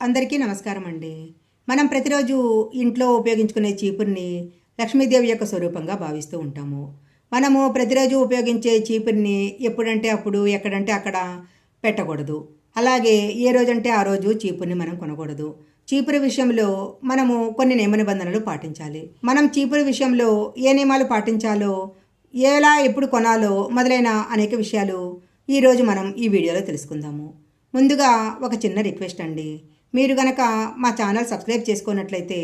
అందరికీ నమస్కారం అండి. మనం ప్రతిరోజు ఇంట్లో ఉపయోగించుకునే చీపుర్ని లక్ష్మీదేవి యొక్క స్వరూపంగా భావిస్తూ ఉంటాము. మనము ప్రతిరోజు ఉపయోగించే చీపుర్ని ఎప్పుడంటే అప్పుడు ఎక్కడంటే అక్కడ పెట్టకూడదు. అలాగే ఏ రోజంటే ఆ రోజు చీపుర్ని మనం కొనకూడదు. చీపురు విషయంలో మనము కొన్ని నియమ నిబంధనలు పాటించాలి. మనం చీపురు విషయంలో ఏ నియమాలు పాటించాలో ఎలా ఎప్పుడు కొనాలో మొదలైన అనేక విషయాలు ఈరోజు మనం ఈ వీడియోలో తెలుసుకుందాము. ముందుగా ఒక చిన్న రిక్వెస్ట్ అండి. మీరు గనక మా ఛానల్ సబ్స్క్రైబ్ చేసుకున్నట్లయితే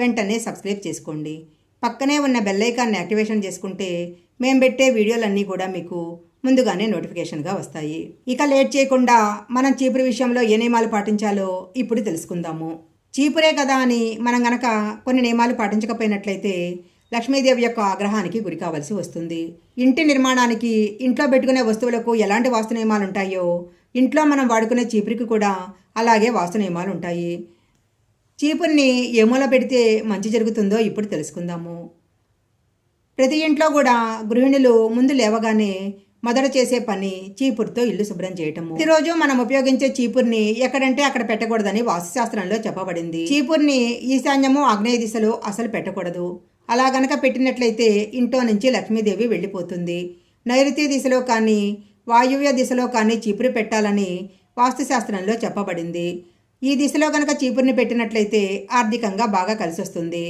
వెంటనే సబ్స్క్రైబ్ చేసుకోండి. పక్కనే ఉన్న బెల్లైకాన్ని యాక్టివేషన్ చేసుకుంటే మేము పెట్టే వీడియోలన్నీ కూడా మీకు ముందుగానే నోటిఫికేషన్గా వస్తాయి. ఇక లేట్ చేయకుండా మనం చీపురు విషయంలో ఏ నియమాలు పాటించాలో ఇప్పుడు తెలుసుకుందాము. చీపురే కదా అని మనం గనక కొన్ని నియమాలు పాటించకపోయినట్లయితే లక్ష్మీదేవి యొక్క ఆగ్రహానికి గురి కావాల్సి వస్తుంది. ఇంటి నిర్మాణానికి ఇంట్లో పెట్టుకునే వస్తువులకు ఎలాంటి వాస్తు నియమాలు ఉంటాయో ఇంట్లో మనం వాడుకునే చీపురికి కూడా అలాగే వాస్తు నియమాలు ఉంటాయి. చీపుర్ని ఏ పెడితే మంచి జరుగుతుందో ఇప్పుడు తెలుసుకుందాము. ప్రతి ఇంట్లో కూడా గృహిణులు ముందు లేవగానే మొదట చేసే పని చీపురుతో ఇల్లు శుభ్రం చేయటము. ప్రతిరోజు మనం ఉపయోగించే చీపుర్ని ఎక్కడంటే అక్కడ పెట్టకూడదని వాస్తుశాస్త్రంలో చెప్పబడింది. చీపుర్ని ఈశాన్యము ఆగ్నేయ దిశలో అసలు పెట్టకూడదు. అలా గనక పెట్టినట్లయితే ఇంట్లో నుంచి లక్ష్మీదేవి వెళ్ళిపోతుంది. నైరుతి దిశలో కానీ వాయువ్య దిశలో కానీ చీపురు పెట్టాలని వాస్తుశాస్త్రంలో చెప్పబడింది. ఈ దిశలో గనక చీపురుని పెట్టినట్లయితే ఆర్థికంగా బాగా కలిసొస్తుంది.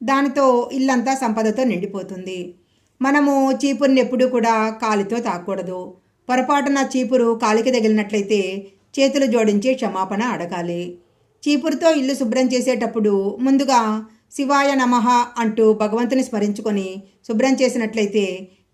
దానితో ఇల్లంతా సంపదతో నిండిపోతుంది. మనము చీపురుని ఎప్పుడూ కూడా కాలితో తాకూడదు. పొరపాటున చీపురు కాలికి తగిలినట్లయితే చేతులు జోడించి క్షమాపణ అడగాలి. చీపురుతో ఇల్లు శుభ్రం చేసేటప్పుడు ముందుగా శివాయ నమః అంటూ భగవంతుని స్మరించుకొని శుభ్రం చేసినట్లయితే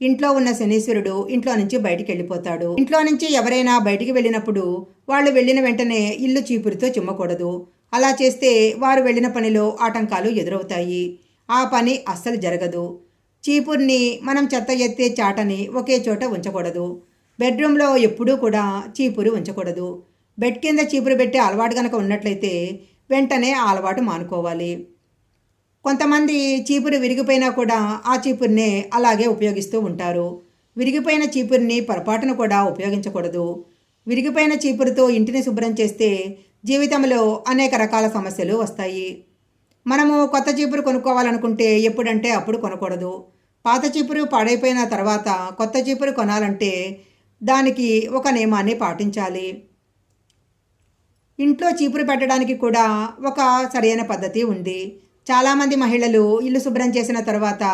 ఇంట్లో ఉన్న శనీశ్వరుడు ఇంట్లో నుంచి బయటికి వెళ్ళిపోతాడు. ఇంట్లో నుంచి ఎవరైనా బయటికి వెళ్ళినప్పుడు వాళ్ళు వెళ్ళిన వెంటనే ఇల్లు చీపురుతో చిమ్మకూడదు. అలా చేస్తే వారు వెళ్ళిన పనిలో ఆటంకాలు ఎదురవుతాయి. ఆ పని అస్సలు జరగదు. చీపుర్ని మనం చెత్త ఎత్తే చాటని ఒకే చోట ఉంచకూడదు. బెడ్రూమ్లో ఎప్పుడూ కూడా చీపురు ఉంచకూడదు. బెడ్ కింద చీపురు పెట్టే అలవాటు కనుక ఉన్నట్లయితే వెంటనే ఆ అలవాటు మానుకోవాలి. కొంతమంది చీపురు విరిగిపోయినా కూడా ఆ చీపుర్నే అలాగే ఉపయోగిస్తూ ఉంటారు. విరిగిపోయిన చీపురిని పొరపాటును కూడా ఉపయోగించకూడదు. విరిగిపోయిన చీపురుతో ఇంటిని శుభ్రం చేస్తే జీవితంలో అనేక రకాల సమస్యలు వస్తాయి. మనము కొత్త చీపురు కొనుక్కోవాలనుకుంటే ఎప్పుడంటే అప్పుడు కొనకూడదు. పాత చీపురు పాడైపోయిన తర్వాత కొత్త చీపురు కొనాలంటే దానికి ఒక నియమాన్ని పాటించాలి. ఇంట్లో చీపురు పెట్టడానికి కూడా ఒక సరైన పద్ధతి ఉంది. చాలామంది మహిళలు ఇల్లు శుభ్రం చేసిన తర్వాత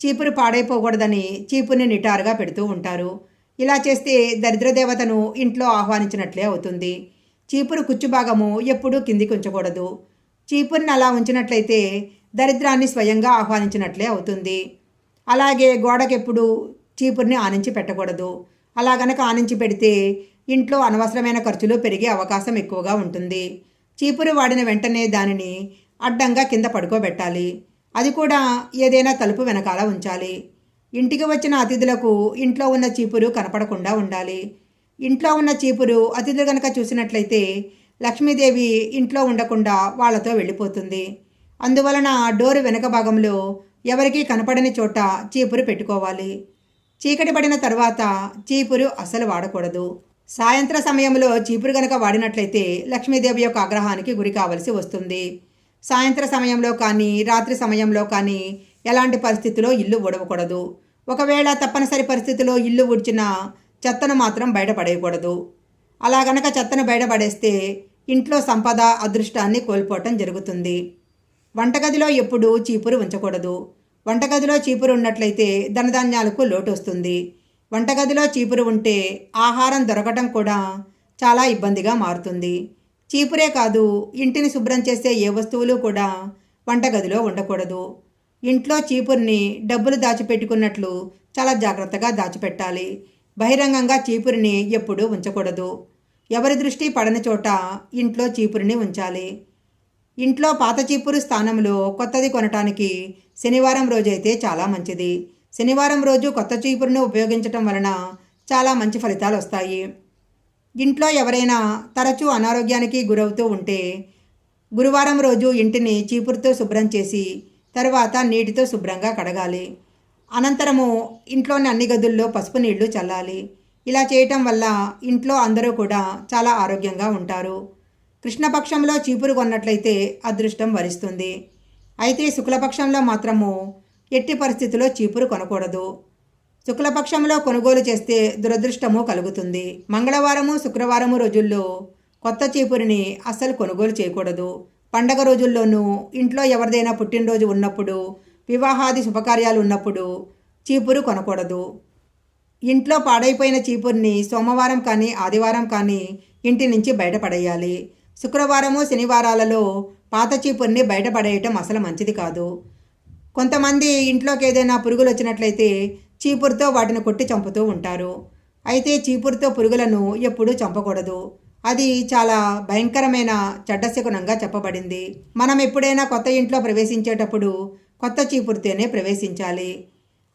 చీపురు పాడైపోకూడదని చీపుని నిటారుగా పెడుతూ ఉంటారు. ఇలా చేస్తే దరిద్ర దేవతను ఇంట్లో ఆహ్వానించినట్లే అవుతుంది. చీపురు కుచ్చు భాగము ఎప్పుడూ కిందికి ఉంచకూడదు. చీపురుని అలా ఉంచినట్లయితే దరిద్రాన్ని స్వయంగా ఆహ్వానించినట్లే అవుతుంది. అలాగే గోడకెప్పుడు చీపురుని ఆనించి పెట్టకూడదు. అలా గనక ఆనించి పెడితే ఇంట్లో అనవసరమైన ఖర్చులు పెరిగే అవకాశం ఎక్కువగా ఉంటుంది. చీపురు వాడిన వెంటనే దానిని అడ్డంగా కింద పడుకోబెట్టాలి. అది కూడా ఏదైనా తలుపు వెనకాల ఉంచాలి. ఇంటికి వచ్చిన అతిథులకు ఇంట్లో ఉన్న చీపురు కనపడకుండా ఉండాలి. ఇంట్లో ఉన్న చీపురు అతిథులు కనుక చూసినట్లయితే లక్ష్మీదేవి ఇంట్లో ఉండకుండా వాళ్ళతో వెళ్ళిపోతుంది. అందువలన డోరు వెనక భాగంలో ఎవరికీ కనపడని చోట చీపురు పెట్టుకోవాలి. చీకటి పడిన తర్వాత చీపురు అస్సలు వాడకూడదు. సాయంత్ర సమయంలో చీపురు గనక వాడినట్లయితే లక్ష్మీదేవి యొక్క ఆగ్రహానికి గురి కావలసి వస్తుంది. సాయంత్ర సమయంలో కానీ రాత్రి సమయంలో కానీ ఎలాంటి పరిస్థితిలో ఇల్లు ఉడవకూడదు ఒకవేళ తప్పనిసరి పరిస్థితిలో ఇల్లు ఉడిచిన చెత్తను మాత్రం బయటపడేయకూడదు అలా గనక చెత్తను బయటపడేస్తే ఇంట్లో సంపద అదృష్టాన్ని కోల్పోవటం జరుగుతుంది. వంటగదిలో ఎప్పుడూ చీపురు ఉంచకూడదు. వంటగదిలో చీపురు ఉన్నట్లయితే ధనధాన్యాలకు లోటు వస్తుంది. వంటగదిలో చీపురు ఉంటే ఆహారం దొరకటం కూడా చాలా ఇబ్బందిగా మారుతుంది. చీపురే కాదు ఇంటిని శుభ్రం చేసే ఏ వస్తువులు కూడా వంటగదిలో ఉండకూడదు. ఇంట్లో చీపురిని డబ్బులు దాచిపెట్టుకున్నట్లు చాలా జాగ్రత్తగా దాచిపెట్టాలి. బహిరంగంగా చీపురిని ఎప్పుడూ ఉంచకూడదు. ఎవరి దృష్టి పడని చోట ఇంట్లో చీపురిని ఉంచాలి. ఇంట్లో పాత చీపురు స్థానంలో కొత్తది కొనటానికి శనివారం రోజైతే చాలా మంచిది. శనివారం రోజు కొత్త చీపురును ఉపయోగించటం వలన చాలా మంచి ఫలితాలు వస్తాయి. ఇంట్లో ఎవరైనా తరచూ అనారోగ్యానికి గురవుతూ ఉంటే గురువారం రోజు ఇంటిని చీపురుతో శుభ్రం చేసి తర్వాత నీటితో శుభ్రంగా కడగాలి. అనంతరము ఇంట్లోని అన్ని గదుల్లో పసుపు నీళ్ళు చల్లాలి. ఇలా చేయటం వల్ల ఇంట్లో అందరూ కూడా చాలా ఆరోగ్యంగా ఉంటారు. కృష్ణపక్షంలో చీపురు కొన్నట్లయితే అదృష్టం వరిస్తుంది. అయితే శుక్లపక్షంలో మాత్రము ఎట్టి పరిస్థితిలో చీపురు కొనకూడదు. శుక్లపక్షంలో కొనుగోలు చేస్తే దురదృష్టము కలుగుతుంది. మంగళవారము శుక్రవారము రోజుల్లో కొత్త చీపురిని అస్సలు కొనుగోలు చేయకూడదు. పండగ రోజుల్లోనూ ఇంట్లో ఎవరిదైనా పుట్టినరోజు ఉన్నప్పుడు వివాహాది శుభకార్యాలు ఉన్నప్పుడు చీపురు కొనకూడదు. ఇంట్లో పాడైపోయిన చీపుర్ని సోమవారం కానీ ఆదివారం కానీ ఇంటి నుంచి బయటపడేయాలి. శుక్రవారము శనివారాలలో పాత చీపుర్ని బయటపడేయటం అసలు మంచిది కాదు. కొంతమంది ఇంట్లోకి ఏదైనా పురుగులు వచ్చినట్లయితే చీపురుతో వాటిని కొట్టి చంపుతూ ఉంటారు. అయితే చీపురుతో పురుగులను ఎప్పుడూ చంపకూడదు. అది చాలా భయంకరమైన చెడ్డశకునంగా చెప్పబడింది. మనం ఎప్పుడైనా కొత్త ఇంట్లో ప్రవేశించేటప్పుడు కొత్త చీపురుతోనే ప్రవేశించాలి.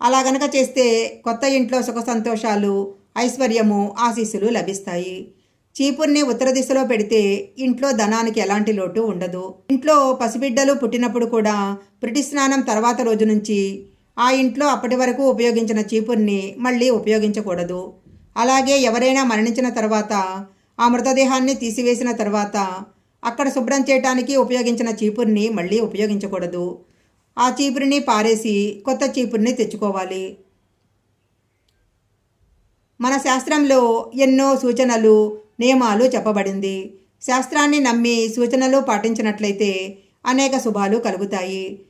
అలా గనక చేస్తే కొత్త ఇంట్లో సుఖ సంతోషాలు ఐశ్వర్యము ఆశీస్సులు లభిస్తాయి. చీపుర్ని ఉత్తర దిశలో పెడితే ఇంట్లో ధనానికి ఎలాంటి లోటు ఉండదు. ఇంట్లో పసిబిడ్డలు పుట్టినప్పుడు కూడా బ్రిటిష్ స్నానం తర్వాత రోజు నుంచి ఆ ఇంట్లో అప్పటి వరకు ఉపయోగించిన చీపుర్ని మళ్ళీ ఉపయోగించకూడదు. అలాగే ఎవరైనా మరణించిన తర్వాత ఆ మృతదేహాన్ని తీసివేసిన తర్వాత అక్కడ శుభ్రం చేయటానికి ఉపయోగించిన చీపుర్ని మళ్ళీ ఉపయోగించకూడదు. ఆ చీపురిని పారేసి కొత్త చీపురిని తెచ్చుకోవాలి. మన శాస్త్రంలో ఎన్నో సూచనలు నియమాలు చెప్పబడింది. శాస్త్రాన్ని నమ్మి సూచనలు పాటించినట్లయితే అనేక శుభాలు కలుగుతాయి.